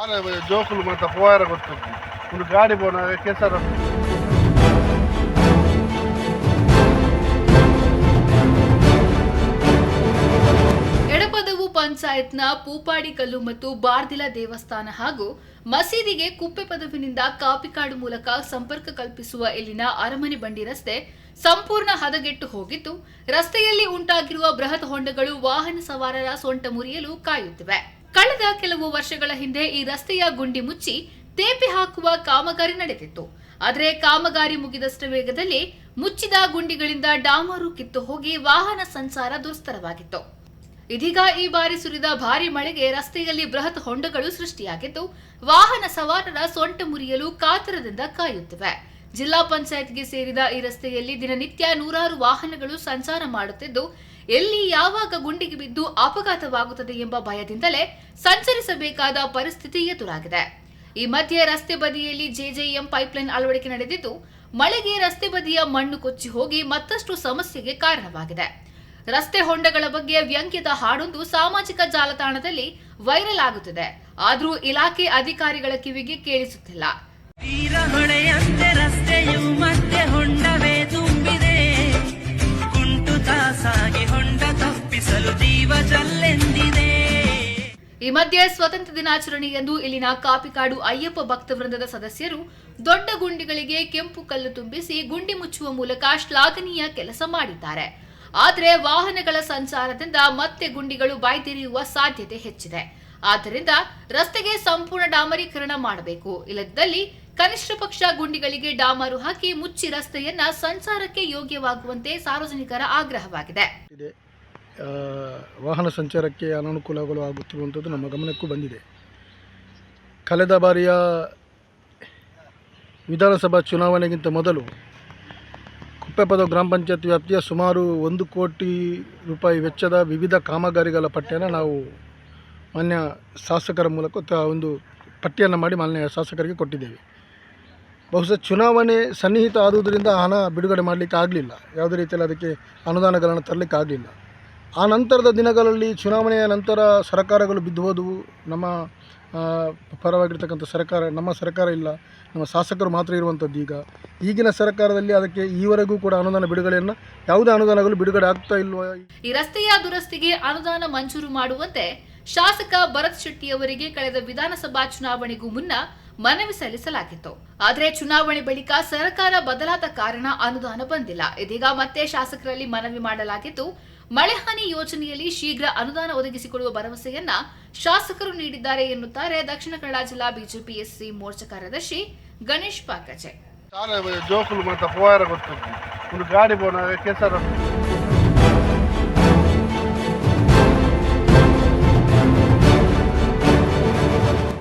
Άρα με τον Τζόκουλου με τα πόρα εγώ στο Βουλγάρι μπορεί να έρθει και σαν ಪಂಚಾಯತ್ನ ಪೂಪಾಡಿ ಕಲ್ಲು ಮತ್ತು ಬಾರ್ದಿಲ ದೇವಸ್ಥಾನ ಹಾಗೂ ಮಸೀದಿಗೆ ಕುಪ್ಪೆ ಪದವಿನಿಂದ ಕಾಪಿಕಾಡು ಮೂಲಕ ಸಂಪರ್ಕ ಕಲ್ಪಿಸುವ ಇಲ್ಲಿನ ಅರಮನೆ ಬಂಡಿ ರಸ್ತೆ ಸಂಪೂರ್ಣ ಹದಗೆಟ್ಟು ಹೋಗಿದ್ದು, ರಸ್ತೆಯಲ್ಲಿ ಉಂಟಾಗಿರುವ ಬೃಹತ್ ಹೊಂಡಗಳು ವಾಹನ ಸವಾರರ ಸೊಂಟ ಮುರಿಯಲು ಕಾಯುತ್ತಿವೆ. ಕಳೆದ ಕೆಲವು ವರ್ಷಗಳ ಹಿಂದೆ ಈ ರಸ್ತೆಯ ಗುಂಡಿ ಮುಚ್ಚಿ ತೇಪೆ ಹಾಕುವ ಕಾಮಗಾರಿ ನಡೆದಿತ್ತು. ಆದರೆ ಕಾಮಗಾರಿ ಮುಗಿದಷ್ಟು ವೇಗದಲ್ಲಿ ಮುಚ್ಚಿದ ಗುಂಡಿಗಳಿಂದ ಡಾಮರು ಕಿತ್ತು ಹೋಗಿ ವಾಹನ ಸಂಚಾರ ದುಸ್ತರವಾಗಿತ್ತು ಇದೀಗ ಈ ಬಾರಿ ಸುರಿದ ಭಾರಿ ಮಳೆಗೆ ರಸ್ತೆಯಲ್ಲಿ ಬೃಹತ್ ಹೊಂಡಗಳು ಸೃಷ್ಟಿಯಾಗಿದ್ದು, ವಾಹನ ಸವಾರರ ಸೊಂಟ ಮುರಿಯಲು ಕಾತರದಿಂದ ಕಾಯುತ್ತಿವೆ. ಜಿಲ್ಲಾ ಪಂಚಾಯತ್ಗೆ ಸೇರಿದ ಈ ರಸ್ತೆಯಲ್ಲಿ ದಿನನಿತ್ಯ ನೂರಾರು ವಾಹನಗಳು ಸಂಚಾರ ಮಾಡುತ್ತಿದ್ದು, ಎಲ್ಲಿ ಯಾವಾಗ ಗುಂಡಿಗೆ ಬಿದ್ದು ಅಪಘಾತವಾಗುತ್ತದೆ ಎಂಬ ಭಯದಿಂದಲೇ ಸಂಚರಿಸಬೇಕಾದ ಪರಿಸ್ಥಿತಿ ಎದುರಾಗಿದೆ. ಈ ಮಧ್ಯೆ ರಸ್ತೆ ಬದಿಯಲ್ಲಿ ಜೆಜೆಎಂ ಪೈಪ್ಲೈನ್ ಅಳವಡಿಕೆ ನಡೆದಿದ್ದು, ಮಳೆಗೆ ರಸ್ತೆ ಬದಿಯ ಮಣ್ಣು ಕೊಚ್ಚಿ ಹೋಗಿ ಮತ್ತಷ್ಟು ಸಮಸ್ಯೆಗೆ ಕಾರಣವಾಗಿದೆ. ರಸ್ತೆ ಹೊಂಡಗಳ ಬಗ್ಗೆ ವ್ಯಂಗ್ಯದ ಹಾಡೊಂದು ಸಾಮಾಜಿಕ ಜಾಲತಾಣದಲ್ಲಿ ವೈರಲ್ ಆಗುತ್ತಿದೆ. ಆದರೂ ಇಲಾಖೆ ಅಧಿಕಾರಿಗಳ ಕಿವಿಗೆ ಕೇಳಿಸುತ್ತಿಲ್ಲ. ತೀರ ಹೊಳೆಯಂತೆ ರಸ್ತೆಯು ಮತ್ತೆ ಹೊಂಡವೇ ತುಂಬಿದೆ. ಕುಂಟುತ ಸಾಗಿ ಹೊಂಡ ತಪ್ಪಿಸಲು ಜೀವ ಜಲ್ಲೆಂದಿದೆ. ಈ ಮಧ್ಯೆ ಸ್ವತಂತ್ರ ದಿನಾಚರಣೆಯಂದು ಇಲ್ಲಿನ ಕಾಪಿಕಾಡು ಅಯ್ಯಪ್ಪ ಭಕ್ತವೃಂದದ ಸದಸ್ಯರು ದೊಡ್ಡ ಗುಂಡಿಗಳಿಗೆ ಕೆಂಪು ಕಲ್ಲು ತುಂಬಿಸಿ ಗುಂಡಿ ಮುಚ್ಚುವ ಮೂಲಕ ಶ್ಲಾಘನೀಯ ಕೆಲಸ ಮಾಡಿದ್ದಾರೆ. ಆದರೆ ವಾಹನಗಳ ಸಂಚಾರದಿಂದ ಮತ್ತೆ ಗುಂಡಿಗಳು ಬಾಯ್ದಿರಿಯುವ ಸಾಧ್ಯತೆ ಹೆಚ್ಚಿದೆ. ಆದ್ದರಿಂದ ರಸ್ತೆಗೆ ಸಂಪೂರ್ಣ ಡಾಮರೀಕರಣ ಮಾಡಬೇಕು. ಇಲ್ಲದಿದ್ದಲ್ಲಿ ಕನಿಷ್ಠ ಪಕ್ಷ ಗುಂಡಿಗಳಿಗೆ ಡಾಮರು ಹಾಕಿ ಮುಚ್ಚಿ ರಸ್ತೆಯನ್ನ ಸಂಚಾರಕ್ಕೆ ಯೋಗ್ಯವಾಗುವಂತೆ ಸಾರ್ವಜನಿಕರ ಆಗ್ರಹವಾಗಿದೆ. ವಾಹನ ಸಂಚಾರಕ್ಕೆ ಅನಾನುಕೂಲಗಳು ಆಗುತ್ತಿರುವಂಥದ್ದು ನಮ್ಮ ಗಮನಕ್ಕೂ ಬಂದಿದೆ. ಕಳೆದ ಬಾರಿಯ ವಿಧಾನಸಭಾ ಚುನಾವಣೆಗಿಂತ ಮೊದಲು ಕುಪ್ಪೆಪದ ಗ್ರಾಮ ಪಂಚಾಯತ್ ವ್ಯಾಪ್ತಿಯ ಸುಮಾರು ಒಂದು ಕೋಟಿ ರೂಪಾಯಿ ವೆಚ್ಚದ ವಿವಿಧ ಕಾಮಗಾರಿಗಳ ಪಟ್ಟಿಯನ್ನು ನಾವು ಮಾನ್ಯ ಶಾಸಕರ ಮೂಲಕ ತ- ಒಂದು ಪಟ್ಟಿಯನ್ನು ಮಾಡಿ ಮಾನ್ಯ ಶಾಸಕರಿಗೆ ಕೊಟ್ಟಿದ್ದೇವೆ. ಬಹುಶಃ ಚುನಾವಣೆ ಸನ್ನಿಹಿತ ಆದುದರಿಂದ ಹಣ ಬಿಡುಗಡೆ ಮಾಡಲಿಕ್ಕೆ ಆಗಲಿಲ್ಲ. ಯಾವುದೇ ರೀತಿಯಲ್ಲಿ ಅದಕ್ಕೆ ಅನುದಾನಗಳನ್ನು ತರಲಿಕ್ಕೆ ಆಗಲಿಲ್ಲ. ಆ ನಂತರದ ದಿನಗಳಲ್ಲಿ ಚುನಾವಣೆಯ ನಂತರ ಸರ್ಕಾರಗಳು ಬಿದ್ದು ಹೋದವು. ನಮ್ಮ ಪರವಾಗಿರ್ತಕ್ಕಂಥ ಸರ್ಕಾರ, ನಮ್ಮ ಸರ್ಕಾರ ಇಲ್ಲ. ನಮ್ಮ ಶಾಸಕರು ಮಾತ್ರ ಇರುವಂಥದ್ದು ಈಗ. ಈಗಿನ ಸರ್ಕಾರದಲ್ಲಿ ಅದಕ್ಕೆ ಈವರೆಗೂ ಕೂಡ ಅನುದಾನ ಬಿಡುಗಡೆಯನ್ನು ಯಾವುದೇ ಅನುದಾನಗಳು ಬಿಡುಗಡೆ ಆಗ್ತಾ ಇಲ್ಲ ಈ ರಸ್ತೆಯ ದುರಸ್ತಿಗೆ ಅನುದಾನ ಮಂಜೂರು ಮಾಡುವಂತೆ ಶಾಸಕ ಭರತ್ ಶೆಟ್ಟಿಯವರಿಗೆ ಕಳೆದ ವಿಧಾನಸಭಾ ಚುನಾವಣೆಗೂ ಮುನ್ನ ಮನವಿ ಸಲ್ಲಿಸಲಾಗಿತ್ತು. ಆದರೆ ಚುನಾವಣೆ ಬಳಿಕ ಸರ್ಕಾರ ಬದಲಾದ ಕಾರಣ ಅನುದಾನ ಬಂದಿಲ್ಲ. ಇದೀಗ ಮತ್ತೆ ಶಾಸಕರಲ್ಲಿ ಮನವಿ ಮಾಡಲಾಗಿದ್ದು ಮಳೆ ಹಾನಿ ಯೋಜನೆಯಲ್ಲಿ ಶೀಘ್ರ ಅನುದಾನ ಒದಗಿಸಿಕೊಡುವ ಭರವಸೆಯನ್ನ ಶಾಸಕರು ನೀಡಿದ್ದಾರೆ ಎನ್ನುತ್ತಾರೆ ದಕ್ಷಿಣ ಕನ್ನಡ ಜಿಲ್ಲಾ ಬಿಜೆಪಿ ಎಸ್ಸಿ ಮೋರ್ಚಾ ಕಾರ್ಯದರ್ಶಿ ಗಣೇಶ್ ಪಾಕಚೆ